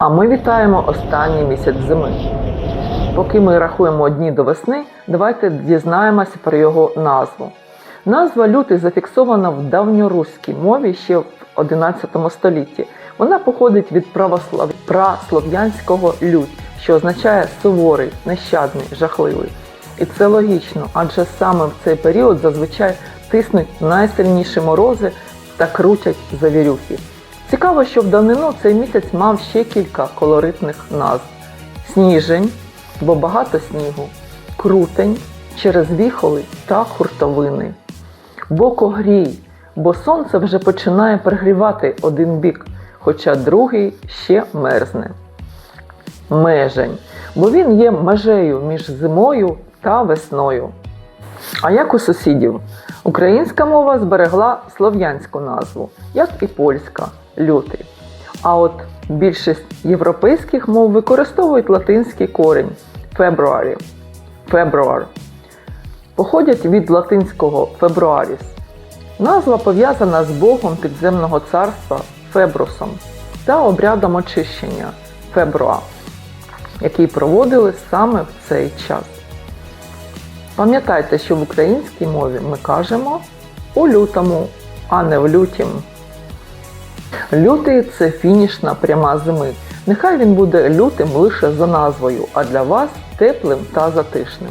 А ми вітаємо останній місяць зими. Поки ми рахуємо дні до весни, давайте дізнаємося про його назву. Назва лютий зафіксована в давньоруській мові ще в XI столітті. Вона походить від православ... праслов'янського лють, що означає суворий, нещадний, жахливий. І це логічно, адже саме в цей період зазвичай тиснуть найсильніші морози та крутять завірюхи. Цікаво, що в давнину цей місяць мав ще кілька колоритних назв: сніжень, бо багато снігу, крутень через віхоли та хуртовини, бокогрій, бо сонце вже починає пригрівати один бік, хоча другий ще мерзне. Межень, бо він є межею між зимою та весною. А як у сусідів? Українська мова зберегла слов'янську назву, як і польська лютий. А от більшість європейських мов використовують латинський корінь фебруарі. Фебруар. Походять від латинського фебруаріс. Назва пов'язана з богом підземного царства Фебрусом та обрядом очищення Фебруа, який проводили саме в цей час. Пам'ятайте, що в українській мові ми кажемо у лютому, а не в лютім. Лютий це фінішна пряма зими. Нехай він буде лютим лише за назвою, а для вас теплим та затишним.